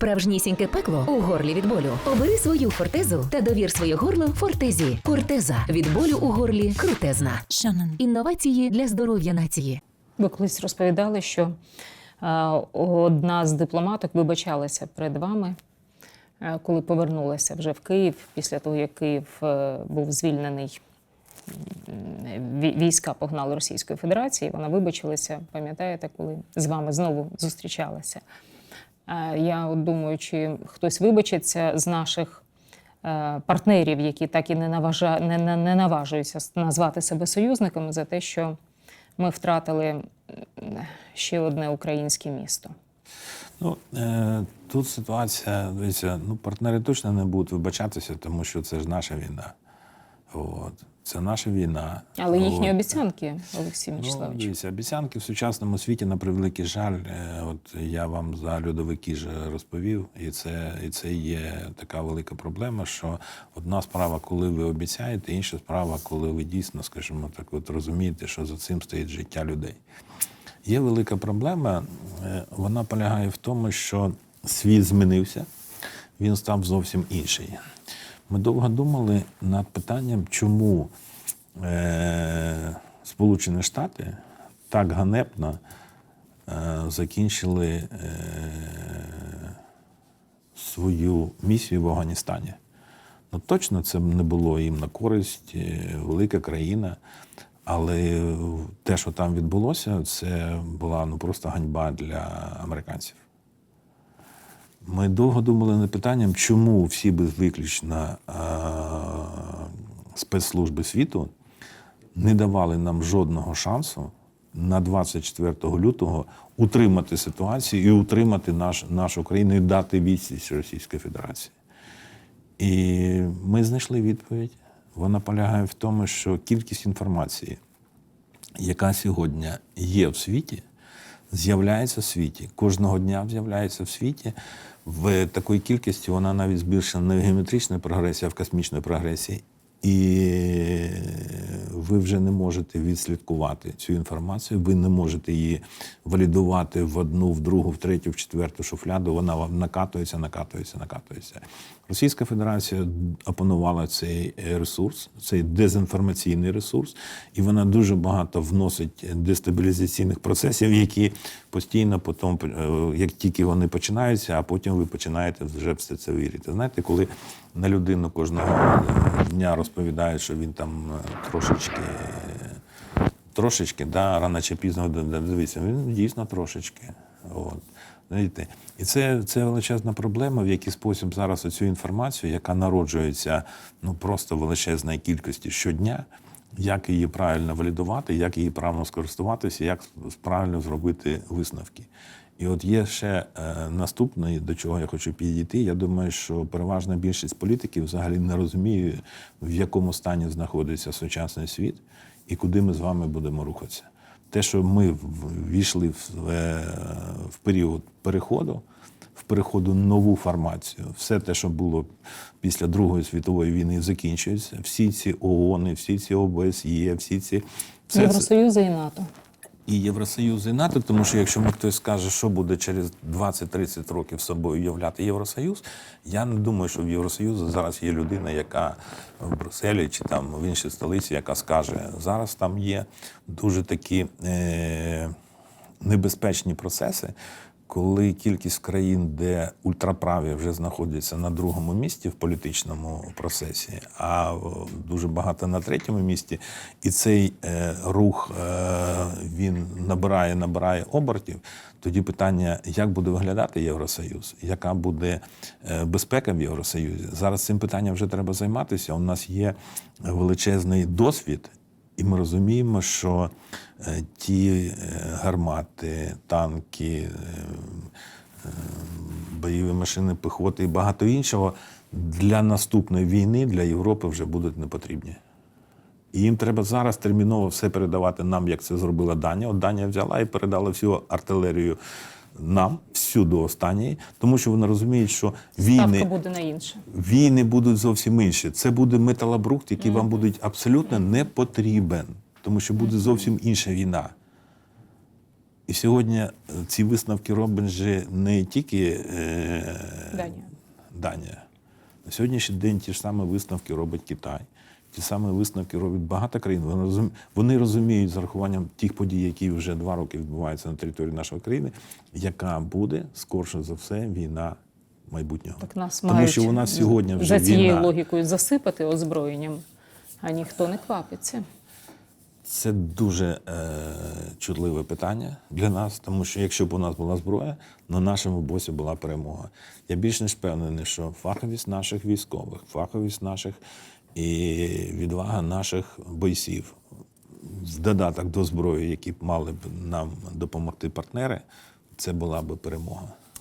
справжнісіньке пекло у горлі від болю. Обери свою фортезу та довір своє горло фортезі. Фортеза від болю у горлі крутезна. Шанон. Інновації для здоров'я нації. Ви колись розповідали, що е, одна з дипломаток вибачалася перед вами, е, коли повернулася вже в Київ, після того, як Київ е, був звільнений. Війська погнали Російської Федерації. Вона вибачилася, пам'ятаєте, коли з вами знову зустрічалася. Е, Я думаю, чи хтось вибачиться з наших е, партнерів, які так і не, наважа, не, не, не наважуються назвати себе союзниками за те, що ми втратили ще одне українське місто. Ну, е, тут ситуація, дивіться, ну, партнери точно не будуть вибачатися, тому що це ж наша війна. От. Це наша війна. Але їхні От. обіцянки, Олексій Ну, дивіться, обіцянки в сучасному світі, на превеликий жаль, е, от я вам за льодовики ж розповів, і це, і це є така велика проблема, що одна справа, коли ви обіцяєте, інша справа, коли ви дійсно, скажімо так, от розумієте, що за цим стоїть життя людей. Є велика проблема, е, вона полягає в тому, що світ змінився, він став зовсім інший. Ми довго думали над питанням, чому е, Сполучені Штати так ганебно е, закінчили е, свою місію в Афганістані. Ну, точно це не було їм на користь, е, велика країна. Але те, що там відбулося, це була ну, просто ганьба для американців. Ми довго думали над питанням, чому всі безвиключно е, спецслужби світу не давали нам жодного шансу на 24 лютого утримати ситуацію і утримати наш, нашу країну і дати відсіч Російської Федерації. І ми знайшли відповідь. Вона полягає в тому, що кількість інформації, яка сьогодні є в світі, з'являється в світі. Кожного дня з'являється в світі. В такої кількості вона навіть збільшена не в геометричної прогресії, а в космічної прогресії. І ви вже не можете відслідкувати цю інформацію, ви не можете її валідувати в одну, в другу, в третю, в четверту шуфляду. Вона вам накатується, накатується, накатується. Російська Федерація опанувала цей ресурс, цей дезінформаційний ресурс, і вона дуже багато вносить дестабілізаційних процесів, які постійно потім, е, як тільки вони починаються, а потім ви починаєте вже все це вірити. Знаєте, коли на людину кожного дня розповідають, що він там е, трошечки. Трошечки, да, рано чи пізно д- д- дивіться, він дійсно трошечки. От. Знаєте, і це, це величезна проблема, в який спосіб зараз оцю інформацію, яка народжується ну просто в величезній кількості щодня, як її правильно валідувати, як її правильно скористуватися, як правильно зробити висновки. І от є ще е, наступне, до чого я хочу підійти. Я думаю, що переважна більшість політиків взагалі не розуміє, в якому стані знаходиться сучасний світ і куди ми з вами будемо рухатися. Те, що ми ввійшли в, е, в період переходу, в переходу нову формацію, все те, що було після Другої світової війни, закінчується. Всі ці ООН, всі ці ОБСЄ, всі ці все це- і НАТО. І Євросоюз, і НАТО, тому що якщо мені хтось скаже, що буде через 20-30 років собою являти Євросоюз, я не думаю, що в Євросоюзі зараз є людина, яка в Брюсселі чи там в іншій столиці, яка скаже, зараз там є дуже такі е- небезпечні процеси. Коли кількість країн, де ультраправі вже знаходяться на другому місці в політичному процесі, а дуже багато на третьому місці, і цей е, рух е, він набирає, набирає обертів, тоді питання, як буде виглядати Євросоюз, яка буде е, безпека в Євросоюзі. Зараз цим питанням вже треба займатися. У нас є величезний досвід. І ми розуміємо, що е, ті е, гармати, танки, е, бойові машини піхоти і багато іншого для наступної війни для Європи вже будуть не потрібні. І їм треба зараз терміново все передавати нам, як це зробила Данія. От Данія взяла і передала всю артилерію нам, всю до останньої, тому що вони розуміють, що війни Ставка буде на інше. війни будуть зовсім інші. Це буде металобрухт, який вам буде абсолютно не потрібен, тому що буде зовсім інша війна. І сьогодні е, ці висновки робить же не тільки е, Данія. Данія. На сьогоднішній день ті ж самі висновки робить Китай. Ті самі висновки роблять багато країн. Вони розуміють, вони розуміють з урахуванням тих подій, які вже два роки відбуваються на території нашої країни, яка буде скорше за все війна майбутнього. Так нас Тому мають що у нас сьогодні вже за цією війна. логікою засипати озброєнням, а ніхто не квапиться. Це дуже е, чутливе питання для нас, тому що якщо б у нас була зброя, на нашому боці була перемога. Я більш ніж впевнений, що фаховість наших військових, фаховість наших і відвага наших бойців в додаток до зброї, які б мали б нам допомогти партнери, це була б перемога.